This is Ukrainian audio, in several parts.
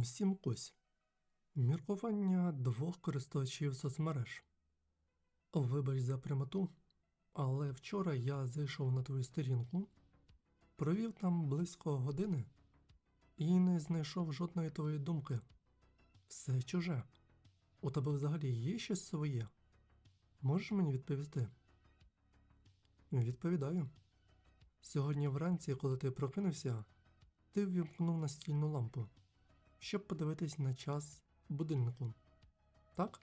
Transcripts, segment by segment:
Всім кось. Міркування двох користувачів соцмереж. Вибач за прямоту, але вчора я зайшов на твою сторінку, провів там близько години і не знайшов жодної твоєї думки. Все чуже. У тебе взагалі є щось своє? Можеш мені відповісти? Відповідаю. Сьогодні вранці, коли ти прокинувся, ти ввімкнув настільну лампу, щоб подивитись на час будильнику. Так?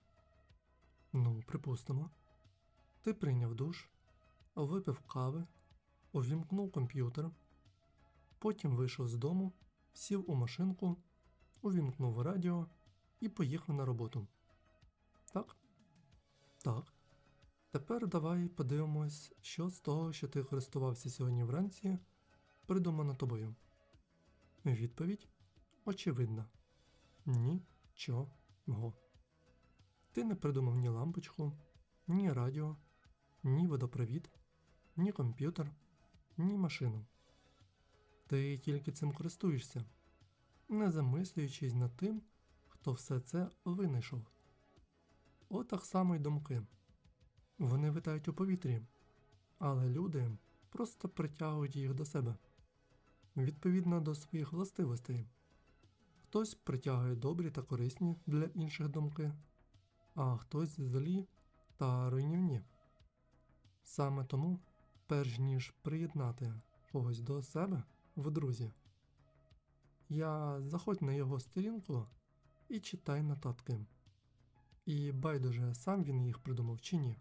Ну, припустимо. Ти прийняв душ, випив кави, увімкнув комп'ютер, потім вийшов з дому, сів у машинку, увімкнув радіо і поїхав на роботу. Так? Так. Тепер давай подивимось, що з того, що ти користувався сьогодні вранці, придумано тобою. Відповідь очевидна. Нічого. Ти не придумав ні лампочку, ні радіо, ні водопровід, ні комп'ютер, ні машину. Ти тільки цим користуєшся, не замислюючись над тим, хто все це винайшов. Отак само й думки. Вони витають у повітрі, але люди просто притягують їх до себе відповідно до своїх властивостей. Хтось притягує добрі та корисні для інших думки, а хтось злі та руйнівні. Саме тому, перш ніж приєднати когось до себе в друзі, я заходь на його сторінку і читай нотатки. І байдуже, сам він їх придумав чи ні.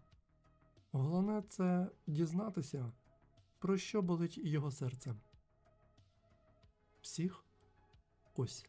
Головне це дізнатися, про що болить його серце. Всіх ось.